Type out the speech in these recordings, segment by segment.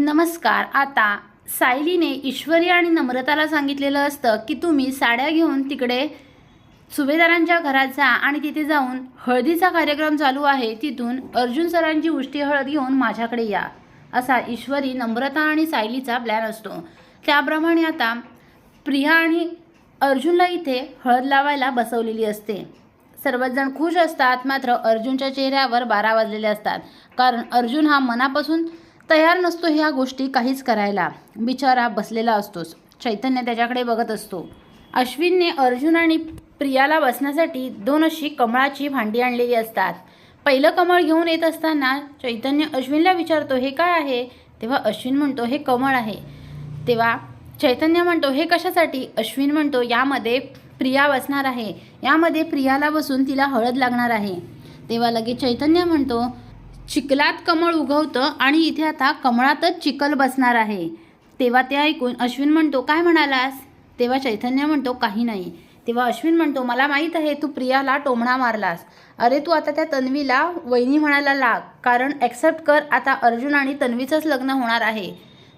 नमस्कार. आता सायलीने ईश्वरी आणि नम्रताला सांगितलेलं असतं की तुम्ही साड्या घेऊन तिकडे सुभेदारांच्या घरात जा आणि तिथे जाऊन हळदीचा कार्यक्रम चालू आहे. तिथून अर्जुन सरांची उष्टी हळद घेऊन माझ्याकडे या असा ईश्वरी नम्रता आणि सायलीचा प्लॅन असतो. त्याप्रमाणे आता प्रिया आणि अर्जुनला इथे हळद लावायला बसवलेली असते. सर्वच जण खुश असतात मात्र अर्जुनच्या चेहऱ्यावर बारा वाजलेले असतात. कारण अर्जुन हा मनापासून तयार नसतो ह्या गोष्टी काहीच करायला. बिचारा बसलेला असतोच. चैतन्य त्याच्याकडे बघत असतो. अश्विनने अर्जुन आणि प्रियाला बसण्यासाठी दोन अशी कमळाची भांडी आणलेली असतात. पहिलं कमळ घेऊन येत असताना चैतन्य अश्विनला विचारतो हे काय आहे? तेव्हा अश्विन म्हणतो हे कमळ आहे. तेव्हा चैतन्य म्हणतो हे कशासाठी? अश्विन म्हणतो यामध्ये प्रिया बसणार आहे. यामध्ये प्रियाला बसून तिला हळद लागणार आहे. तेव्हा लगेच चैतन्य म्हणतो चिखलात कमळ उगवतं आणि इथे आता कमळातच चिखल बसणार आहे. तेव्हा ते ऐकून अश्विन म्हणतो काय म्हणालास? तेव्हा चैतन्य म्हणतो काही नाही. तेव्हा अश्विन म्हणतो मला माहीत आहे तू प्रियाला टोमणा मारलास. अरे तू आता त्या तन्वीला वहिनी म्हणायला लाग कारण ॲक्सेप्ट कर आता अर्जुन आणि तन्वीचंच लग्न होणार आहे.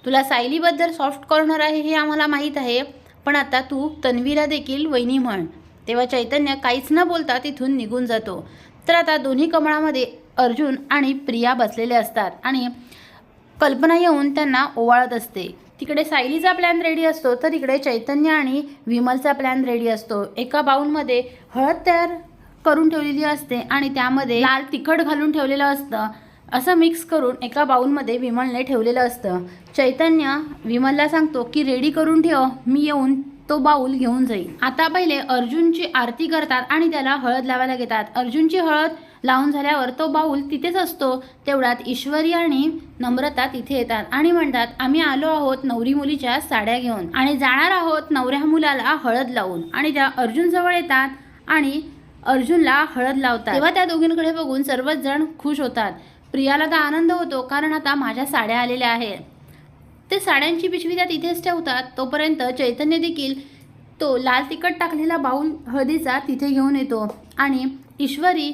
तुला सायलीबद्दल सॉफ्ट कॉर्नर आहे हे आम्हाला माहीत आहे पण आता तू तन्वीला देखील वहिनी म्हण. तेव्हा चैतन्य काहीच न बोलता तिथून निघून जातो. तर आता दोन्ही कमळामध्ये अर्जुन आणि प्रिया बसलेले असतात आणि कल्पना येऊन त्यांना ओवाळत असते. तिकडे सायलीचा प्लॅन रेडी असतो तर इकडे चैतन्य आणि विमलचा प्लॅन रेडी असतो. एका बाऊलमध्ये हळद तयार करून ठेवलेली असते आणि त्यामध्ये लाल तिखट घालून ठेवलेलं असतं. असं मिक्स करून एका बाऊलमध्ये विमलने ठेवलेलं असतं. चैतन्य विमलला सांगतो की रेडी करून ठेव मी येऊन तो बाऊल घेऊन जाईल. आता पहिले अर्जुनची आरती करतात आणि त्याला हळद लावायला घेतात. अर्जुनची हळद लावून झाल्यावर तो बाऊल तिथेच असतो. तेवढ्यात ईश्वरी आणि नम्रता तिथे येतात आणि म्हणतात आम्ही आलो आहोत नवरी मुलीच्या साड्या घेऊन आणि जाणार आहोत नवऱ्या मुलाला हळद लावून. आणि त्या अर्जुनजवळ येतात आणि अर्जुनला हळद लावतात. तेव्हा त्या दोघींकडे बघून सर्वच जण खुश होतात. प्रियाला तर आनंद होतो कारण आता माझ्या साड्या आलेल्या आहेत. ते साड्यांची पिशवी त्या तिथेच ठेवतात तोपर्यंत चैतन्य देखील तो लाल तिखट टाकलेला बाऊल हळदीचा तिथे घेऊन येतो. आणि ईश्वरी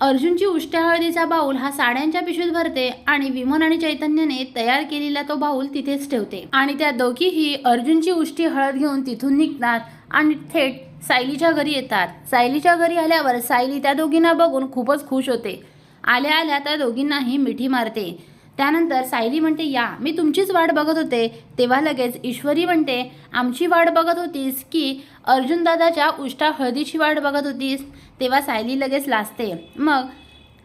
अर्जुनची उष्ट्या हळदीचा बाऊल हा साड्यांच्या पिशवीत भरते आणि विमन आणि चैतन्याने तयार केलेला तो बाऊल तिथेच ठेवते. आणि त्या दोघीही अर्जुनची उष्टी हळद घेऊन तिथून निघतात आणि थेट सायलीच्या घरी येतात. सायलीच्या घरी आल्यावर सायली त्या दोघींना बघून खूपच खुश होते. आल्या आल्या त्या दोघींनाही मिठी मारते. त्यानंतर सायली म्हणते या मी तुमचीच वाट बघत होते. तेव्हा लगेच ईश्वरी म्हणते आमची वाट बघत होतीस की अर्जुनदादाच्या उष्टा हळदीची वाट बघत होतीस? तेव्हा सायली लगेच लाजते. मग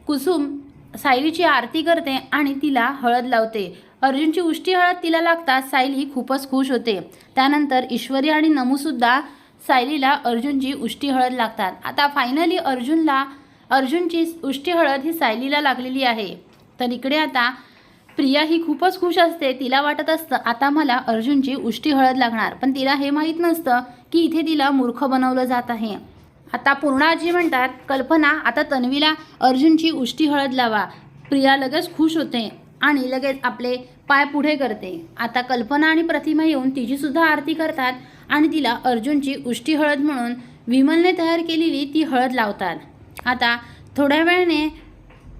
कुसुम सायलीची आरती करते आणि तिला हळद लावते. अर्जुनची उष्टी हळद तिला लागताच सायली खूपच खुश होते. त्यानंतर ईश्वरी आणि नमूसुद्धा सायलीला अर्जुनची उष्टी हळद लागतात. आता फायनली अर्जुनला अर्जुनची उष्टी हळद ही सायलीला लागलेली आहे. तर इकडे आता प्रिया ही खूपच खुश असते. तिला वाटत असतं आता मला अर्जुनची उष्टी हळद लागणार. पण तिला हे माहीत नसतं की इथे तिला मूर्ख बनवलं जात आहे. आता पूर्णाजी म्हणतात कल्पना आता तन्वीला अर्जुनची उष्टी हळद लावा. प्रिया लगेच खुश होते आणि लगेच आपले पाय पुढे करते. आता कल्पना आणि प्रतिमा येऊन तिचीसुद्धा आरती करतात आणि तिला अर्जुनची उष्टी हळद म्हणून विमलने तयार केलेली ती हळद लावतात. आता थोड्या वेळाने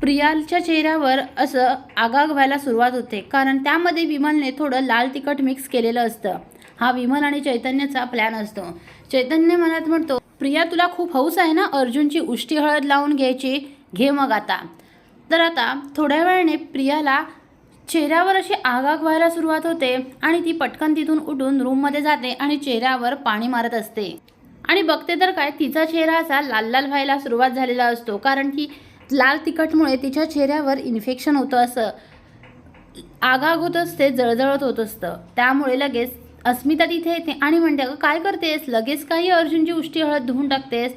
प्रियाच्या चेहऱ्यावर असं आगाग व्हायला सुरुवात होते. कारण त्यामध्ये विमलने थोडं लाल तिखट मिक्स केलेलं असतं. हा विमल आणि चैतन्याचा प्लॅन असतो. चैतन्य मनात म्हणतो प्रिया तुला खूप हौस आहे ना अर्जुनची उष्टी हळद लावून घ्यायची? घे मग आता. तर आता थोड्या वेळाने प्रियाला चेहऱ्यावर अशी आगाग व्हायला सुरुवात होते आणि ती पटकन तिथून उठून रूममध्ये जाते आणि चेहऱ्यावर पाणी मारत असते. आणि बघते तर काय तिचा चेहरा असा लाल लाल व्हायला सुरुवात झालेला असतो. कारण की लाल तिखटमुळे तिच्या चेहऱ्यावर इन्फेक्शन होतं असं. आगाग होत असते जळजळत होत असतं. त्यामुळे लगेच अस्मिता तिथे येते आणि म्हणते अगं काय करतेस? लगेच काही अर्जुनची उष्टी हळद धुवून टाकतेस.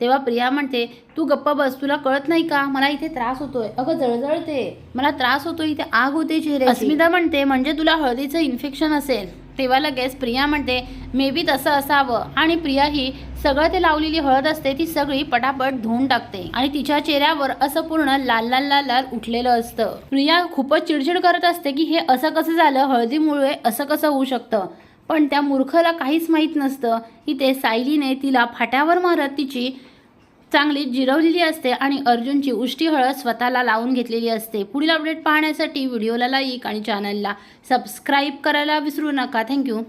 तेव्हा प्रिया म्हणते तू गप्पा बस तुला कळत नाही का? मला इथे त्रास होतोय. अगं जळजळते. मला त्रास होतो इथे आग होते चेहरे अस्मिता म्हणते म्हणजे तुला हळदीचं इन्फेक्शन असेल. तेव्हा लगेच प्रिया म्हणते मे बी तसं असावं. आणि प्रिया ही सगळं ते लावलेली हळद असते ती सगळी पटापट धुवून टाकते. आणि तिच्या चेहऱ्यावर असं पूर्ण लाल लाल लाल लाल उठलेलं असतं. प्रिया खूपच चिडचिड करत असते की हे असं कसं झालं? हळदीमुळे असं कसं होऊ शकतं? पण त्या मूर्खाला काहीच माहीत नसतं. की ते सायलीने तिला फाट्यावर मारत तिची चांगली जिरवलेली असते आणि अर्जुनची उष्टी हळद स्वतःला लावून घेतलेली असते. पुढील अपडेट पाहण्यासाठी व्हिडिओला लाईक आणि चॅनलला सबस्क्राईब करायला विसरू नका. थँक्यू